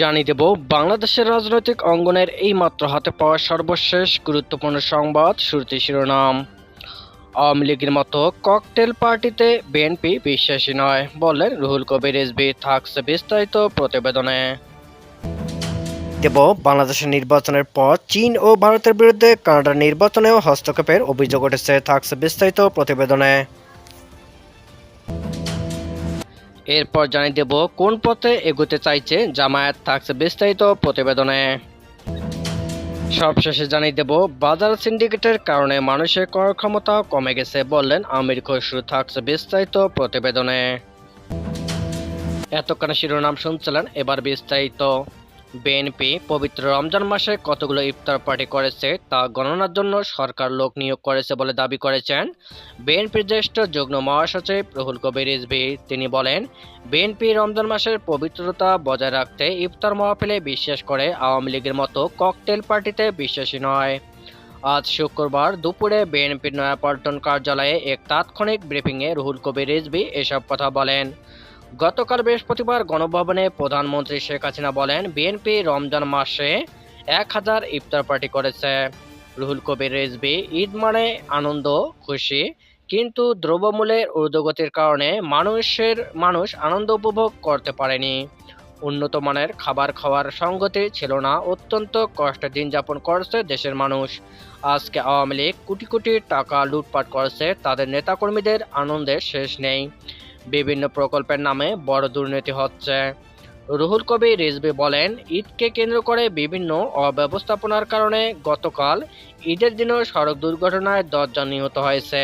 জানিয়ে দেব, বাংলাদেশের রাজনৈতিক অঙ্গনের এই মাত্র হাতে পাওয়া সর্বশেষ গুরুত্বপূর্ণ সংবাদ শুরুতে শিরোনাম। আওয়ামী লীগের মতো ককটেল পার্টিতে বিএনপি বিশ্বাসী নয়, বললেন রুহুল কবির রিজভী থাকছে বিস্তারিত প্রতিবেদনে। দেব। বাংলাদেশের নির্বাচনের পর চীন ও ভারতের বিরুদ্ধে কানাডার নির্বাচনেও হস্তক্ষেপের অভিযোগ উঠেছে, থাকছে বিস্তারিত প্রতিবেদনে। এরপর জানিয়ে দেব কোন পথে এগোতে চাইছে জামায়াত, থাকছে বিস্তারিত প্রতিবেদনে। সবশেষে জানিয়ে দেব, বাজার সিন্ডিকেটের কারণে মানুষের ক্রয় ক্ষমতা কমে গেছে বললেন আমির খসরু, থাকছে বিস্তারিত প্রতিবেদনে। এতক্ষণ শিরোনাম শুনছিলেন এবার বিস্তারিত। বিএনপি পবিত্র রমজান মাসে কতগুলো ইফতার পার্টি করেছে তা গণনার জন্য সরকার লোক নিয়োগ করেছে বলে দাবি করেছেন বিএনপির জ্যেষ্ঠ যুগ্ম মহাসচিব রুহুল কবির রিজভী। তিনি বলেন, বিএনপি রমজান মাসের পবিত্রতা বজায় রাখতে ইফতার মহফিলে বিশ্বাস করে আওয়ামী লীগের মতো ককটেল পার্টিতে বিশ্বাসী নয়। আজ শুক্রবার দুপুরে বিএনপির নয়াপল্টন কার্যালয়ে এক তাৎক্ষণিক ব্রিফিংয়ে রুহুল কবির রিজভী এসব কথা বলেন। গতকাল বৃহস্পতিবার গণভবনে প্রধানমন্ত্রী শেখ হাসিনা বলেন, বিএনপি রমজান মাসে এক হাজার ইফতার পার্টি করেছে। রুহুল কবির রিজভী, ঈদ মানে আনন্দ, খুশি, কিন্তু দ্রব্যমূল্যের ঊর্ধ্বগতির কারণে মানুষের, মানুষ আনন্দ উপভোগ করতে পারেনি। উন্নত মানের খাবার খাওয়ার সঙ্গতি ছিল না, অত্যন্ত কষ্টে দিন যাপন করছে দেশের মানুষ। আজকে আওয়ামী লীগ কোটি কোটি টাকা লুটপাট করছে, তাদের নেতাকর্মীদের আনন্দের শেষ নেই। বিভিন্ন প্রকল্পের নামে বড় দুর্নীতি হচ্ছে। রুহুল কবি রিজভী বলেন, ঈদকে কেন্দ্র করে বিভিন্ন অব্যবস্থাপনার কারণে গতকাল ঈদের দিনও সড়ক দুর্ঘটনায় দশজন নিহত হয়েছে।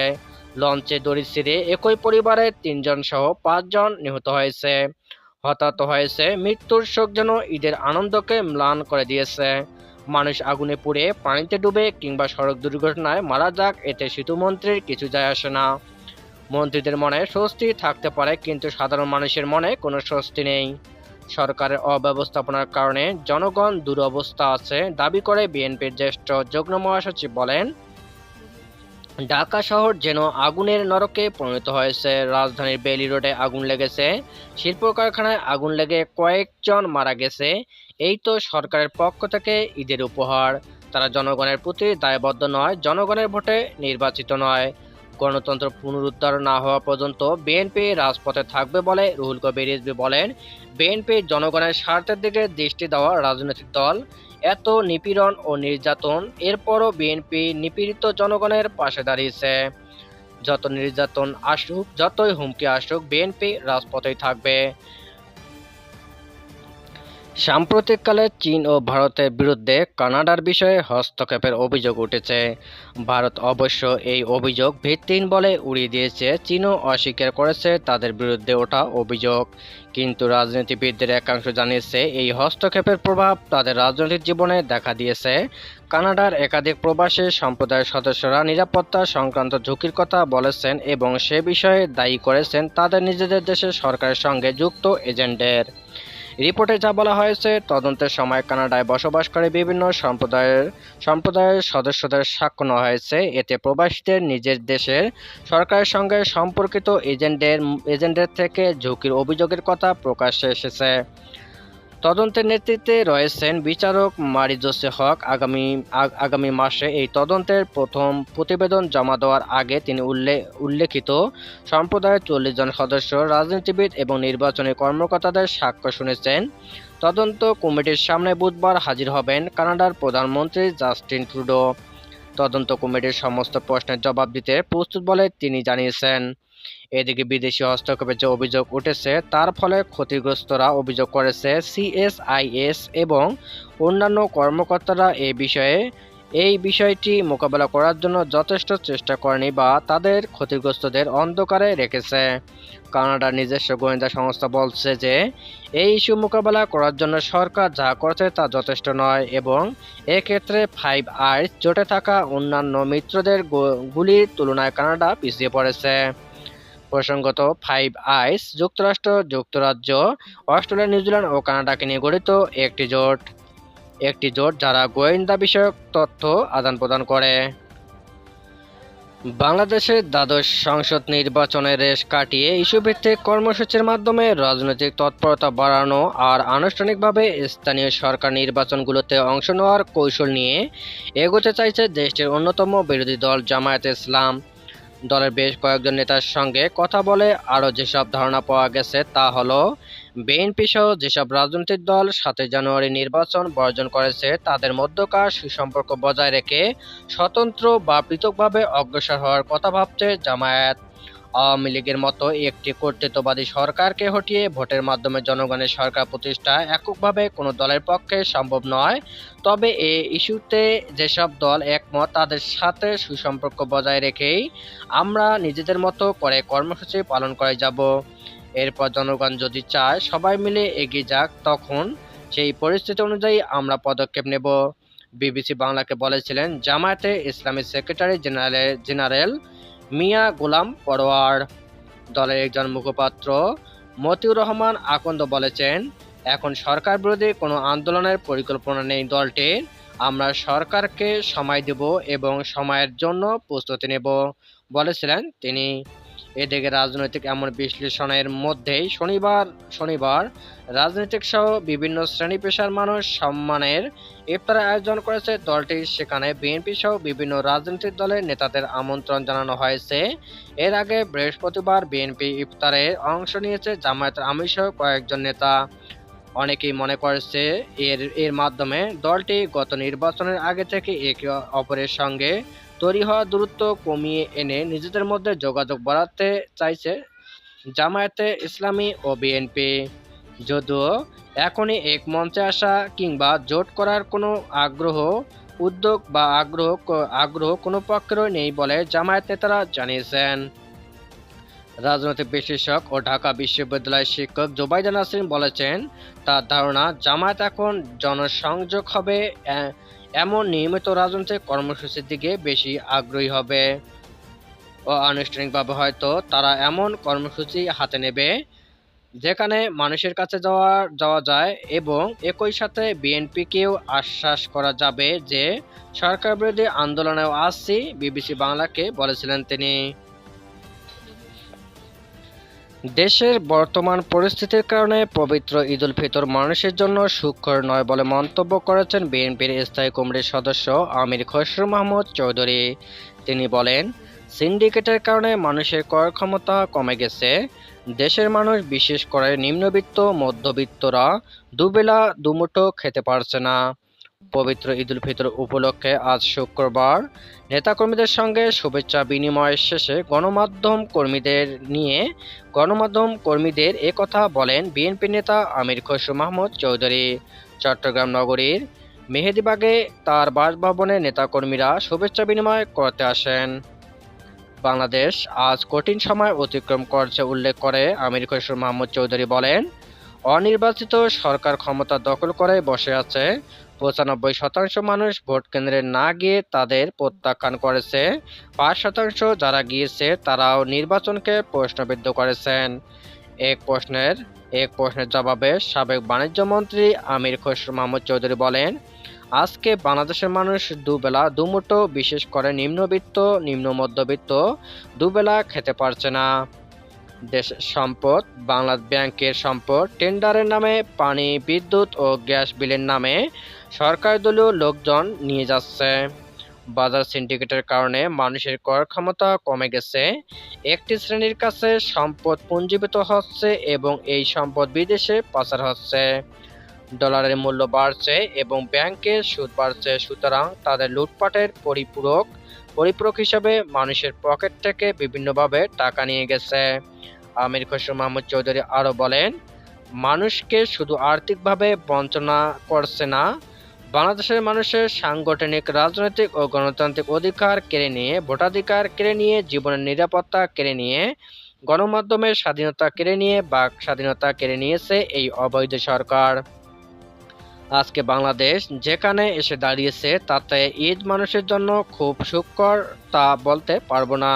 লঞ্চে দড়ি ছিঁড়ে একই পরিবারের তিনজন সহ পাঁচজন নিহত হয়েছে। হতাহত হয়েছে, মৃত্যুর শোক যেন ঈদের আনন্দকে ম্লান করে দিয়েছে। মানুষ আগুনে পুড়ে, পানিতে ডুবে কিংবা সড়ক দুর্ঘটনায় মারা যাক, এতে সেতুমন্ত্রীর কিছু যায় আসে না। মন্ত্রীদের মনে স্বস্তি থাকতে পারে, কিন্তু সাধারণ মানুষের মনে কোনো স্বস্তি নেই। সরকারের অব্যবস্থাপনার কারণে জনগণ দুরবস্থা আছে, দাবি করে বিএনপির জ্যেষ্ঠ যুগ্ম মহাসচিব বলেন, ঢাকা শহর যেন আগুনের নরকে পরিণত হয়েছে। রাজধানীর বেলি রোডে আগুন লেগেছে শিল্প কারখানায় আগুন লেগে কয়েকজন মারা গেছে। এই তো সরকারের পক্ষ থেকে ঈদের উপহার। তারা জনগণের প্রতি দায়বদ্ধ নয়, জনগণের ভোটে নির্বাচিত নয়। গণতন্ত্র পুনরুদ্ধার না হওয়া পর্যন্ত বিএনপি রাজপথে থাকবে বলে রুহুল কবির রিজবি বলেন। বিএনপি জনগণের স্বার্থের দিকে দৃষ্টি দেওয়া রাজনৈতিক দল। এত নিপীড়ন ও নির্যাতন, এরপরও বিএনপি নিপীড়িত জনগণের পাশে দাঁড়িয়েছে। যত নির্যাতন আসুক, যতই হুমকি আসুক বিএনপি রাজপথেই থাকবে। সাম্প্রতিককালে চীন ও ভারতের বিরুদ্ধে কানাডার বিষয়ে হস্তক্ষেপের অভিযোগ উঠেছে। ভারত অবশ্য এই অভিযোগ ভিত্তিহীন বলে উড়িয়ে দিয়েছে। চীনও অস্বীকার করেছে তাদের বিরুদ্ধে ওঠা অভিযোগ। কিন্তু রাজনীতিবিদদের একাংশ জানিয়েছে, এই হস্তক্ষেপের প্রভাব তাদের রাজনৈতিক জীবনে দেখা দিয়েছে। কানাডার একাধিক প্রবাসী সম্প্রদায়ের সদস্যরা নিরাপত্তা সংক্রান্ত ঝুঁকির কথা বলেছেন এবং সে বিষয়ে দায়ী করেছেন তাদের নিজেদের দেশের সরকারের সঙ্গে যুক্ত এজেন্টদের। রিপোর্টে যা বলা হয়েছে, তদন্তের সময় কানাডায় বসবাসকারী বিভিন্ন সম্প্রদায়ের সম্প্রদায়ের সদস্যদের সাক্ষ্য নেওয়া হয়েছে। এতে প্রবাসীদের নিজের দেশের সরকারের সঙ্গে সম্পর্কিত এজেন্টদের এজেন্টদের থেকে ঝুঁকির অভিযোগের কথা প্রকাশ্যে এসেছে। তদন্তের নেতৃত্বে রয়েছেন বিচারক মারি জোসে হক। আগামী, আগ- আগামী মাসে এই তদন্তের প্রথম প্রতিবেদন জমা দেওয়ার আগে তিনি উল্লেখ উল্লেখিত সম্প্রদায়ের চল্লিশ জন সদস্য, রাজনীতিবিদ এবং নির্বাচনী কর্মকর্তাদের সাক্ষ্য শুনেছেন। তদন্ত কমিটির সামনে বুধবার হাজির হবেন কানাডার প্রধানমন্ত্রী জাস্টিন ট্রুডো। তদন্ত কমিটির সমস্ত প্রশ্নের জবাব দিতে প্রস্তুত বলে তিনি জানিয়েছেন। এদিকে বিদেশি হস্তক্ষেপের যে অভিযোগ উঠেছে, তার ফলে ক্ষতিগ্রস্তরা অভিযোগ করেছে সিএসআইএস এবং অন্যান্য কর্মকর্তারা এ বিষয়ে, এই বিষয়টি মোকাবেলা করার জন্য যথেষ্ট চেষ্টা করেনি বা তাদের ক্ষতিগ্রস্তদের অন্ধকারে রেখেছে। কানাডার নিজস্ব গোয়েন্দা সংস্থা বলছে যে, এই ইস্যু মোকাবেলা করার জন্য সরকার যা করছে তা যথেষ্ট নয় এবং এক্ষেত্রে ফাইভ আইস জোটে থাকা অন্যান্য মিত্রদের গুলির তুলনায় কানাডা পিছিয়ে পড়েছে। প্রসঙ্গত ফাইভ আইস যুক্তরাষ্ট্র, যুক্তরাজ্য, অস্ট্রেলিয়া নিউজিল্যান্ড ও কানাডাকে নিয়ে গঠিত একটি জোট। একটি জোট যারা গোয়েন্দা বিষয়ক তথ্য আদান প্রদান করে। বাংলাদেশের দ্বাদশ সংসদ নির্বাচনের রেশ কাটিয়ে ইস্যুভিত্তিক কর্মসূচির মাধ্যমে রাজনৈতিক তৎপরতা বাড়ানো আর আনুষ্ঠানিকভাবে স্থানীয় সরকার নির্বাচনগুলোতে অংশ নেওয়ার কৌশল নিয়ে এগোতে চাইছে দেশটির অন্যতম বিরোধী দল জামায়াতে ইসলাম। দলের বেশ কয়েকজন নেতার সঙ্গে কথা বলে আরও যেসব ধারণা পাওয়া গেছে তা হল, বিএনপি সহ যেসব রাজনৈতিক দল সাতই জানুয়ারি নির্বাচন বর্জন করেছে তাদের মধ্যকার সুসম্পর্ক বজায় রেখে স্বতন্ত্র বা পৃথকভাবে অগ্রসর হওয়ার কথা ভাবছে জামায়াত। আওয়ামী লীগের মতো একটি কর্তৃত্ববাদী সরকারকে হটিয়ে ভোটের মাধ্যমে জনগণের সরকার প্রতিষ্ঠা এককভাবে কোনো দলের পক্ষে সম্ভব নয়। তবে এ ইস্যুতে যেসব দল একমত, তাদের সাথে সুসম্পর্ক বজায় রেখেই আমরা নিজেদের মতো করে কর্মসূচি পালন করে যাব। এরপর জনগণ যদি চায় সবাই মিলে এগিয়ে যাক, তখন সেই পরিস্থিতি অনুযায়ী আমরা পদক্ষেপ নেব। বিবিসি বাংলাকে বলেছিলেন, Jamaate Islami secretary general general Mia Golam Parwar. দলের একজন মুখপাত্র মতিউর রহমান আকন্দ বলেছেন, এখন সরকার বিরোধী কোনো আন্দোলনের পরিকল্পনা নেই দলটির। আমরা সরকারকে সময় দেব এবং সময়ের জন্য প্রস্তুতি নেব, বলেছিলেন তিনি। এদিকে রাজনৈতিক এমন বিশ্লেষণের মধ্যেই শনিবার শনিবার রাজনৈতিক সহ বিভিন্ন শ্রেণি পেশার মানুষ সম্মানের ইফতার আয়োজন করেছে। দলটি সেখানে বিএনপি সহ বিভিন্ন রাজনৈতিক দলের নেতাদের আমন্ত্রণ জানানো হয়েছে। এর আগে বৃহস্পতিবার বিএনপি ইফতারে অংশ নিয়েছে জামায়াতের আমির সহ কয়েকজন নেতা। অনেকেই মনে করছে এর এর মাধ্যমে দলটি গত নির্বাচনের আগে থেকে একে অপরের সঙ্গে তৈরি হওয়া দূরত্ব কমিয়ে এনে নিজেদের মধ্যে যোগাযোগ বাড়াতে চাইছে জামায়াতে ইসলামী ও বিএনপি। যদিও এখনই এক মঞ্চে আসা কিংবা জোট করার কোনো আগ্রহ, উদ্যোগ বা আগ্রহ আগ্রহ কোনো পক্ষেরই নেই বলে জামায়াত নেতারা জানিয়েছেন। রাজনৈতিক বিশ্লেষক ও ঢাকা বিশ্ববিদ্যালয়ের শিক্ষক জোবাইদা নাসরিন বলেছেন, তার ধারণা, জামায়াত এখন জনসংযোগ হবে এমন নিয়মিত রাজনৈতিক কর্মসূচির দিকে বেশি আগ্রহী হবে। ও আনুষ্ঠানিকভাবে হয়তো তারা এমন কর্মসূচি হাতে নেবে, যেখানে মানুষের কাছে যাওয়া যাওয়া যায় এবং একই সাথে বিএনপিকেও আশ্বাস করা যাবে যে, সরকার বিরোধী আন্দোলনেও আসছি বিবিসি বাংলাকে বলেছিলেন তিনি। দেশের বর্তমান পরিস্থিতির কারণে পবিত্র ঈদুল ফিতর মানুষের জন্য সুখকর নয় বলে মন্তব্য করেছেন বিএনপির স্থায়ী কমিটির সদস্য আমির খসরু মাহমুদ চৌধুরী। তিনি বলেন, সিন্ডিকেটের কারণে মানুষের ক্রয় ক্ষমতা কমে গেছে। দেশের মানুষ, বিশেষ করে নিম্নবিত্ত, মধ্যবিত্তরা দুবেলা দুমুঠো খেতে পারছে না। পবিত্র ঈদুল ফিতর উপলক্ষে আজ শুক্রবার নেতাকর্মীদের সঙ্গে শুভেচ্ছা বিনিময়ের শেষে গণমাধ্যম কর্মীদের নিয়ে গণমাধ্যম কর্মীদের কথা বলেন বিএনপি নেতা আমির খসরু মাহমুদ চৌধুরী। চট্টগ্রাম নগরীর মেহেদিবাগে তার বাসভবনে নেতাকর্মীরা শুভেচ্ছা বিনিময় করতে আসেন। বাংলাদেশ আজ কঠিন সময় অতিক্রম করছে উল্লেখ করে আমির খসরু মাহমুদ চৌধুরী বলেন অনির্বাচিত সরকার ক্ষমতা দখল করে বসে আছে। পঁচানব্বই শতাংশ মানুষ ভোট কেন্দ্রে না গিয়ে তাদের প্রত্যাখ্যান করেছে। পাঁচ শতাংশ যারা গিয়েছে, তারাও নির্বাচনকে প্রশ্নবিদ্ধ করেছেন। এক প্রশ্নের এক প্রশ্নের জবাবে সাবেক বাণিজ্য মন্ত্রী আমির খসরু মাহমুদ চৌধুরী বলেন, আজকে বাংলাদেশের মানুষ দুবেলা দুমুটো বিশেষ করে নিম্নবিত্ত নিম্ন মধ্যবিত্ত দুবেলা খেতে পারছে না। দেশের সম্পদ, বাংলাদেশ ব্যাংকের সম্পদ, টেন্ডারের নামে পানি, বিদ্যুৎ ও গ্যাস বিলের নামে সরকার দলীয় লোকজন নিয়ে যাচ্ছে। বাজার সিন্ডিকেটের কারণে মানুষের কর ক্ষমতা কমে গেছে। একটি শ্রেণির কাছে সম্পদ পুঞ্জীবিত হচ্ছে এবং এই সম্পদ বিদেশে পাচার হচ্ছে। ডলারের মূল্য বাড়ছে এবং ব্যাংকের সুদ বাড়ছে, সুতরাং তাদের লুটপাটের পরিপূরক পরিপূরক হিসাবে মানুষের পকেট থেকে বিভিন্নভাবে টাকা নিয়ে গেছে। আমির খসরু মাহমুদ চৌধুরী আরও বলেন, মানুষকে শুধু আর্থিকভাবে বঞ্চনা করছে না, বাংলাদেশের মানুষের সাংগঠনিক, রাজনৈতিক ও গণতান্ত্রিক অধিকার কেড়ে নিয়ে, ভোটাধিকার কেড়ে নিয়ে, জীবনের নিরাপত্তা কেড়ে নিয়ে, গণমাধ্যমের স্বাধীনতা কেড়ে নিয়ে, বাক স্বাধীনতা কেড়ে নিয়েছে এই অবৈধ সরকার। আজকে বাংলাদেশ যেখানে এসে দাঁড়িয়েছে, তাতে ঈদ মানুষের জন্য খুব সুখকর তা বলতে পারব না।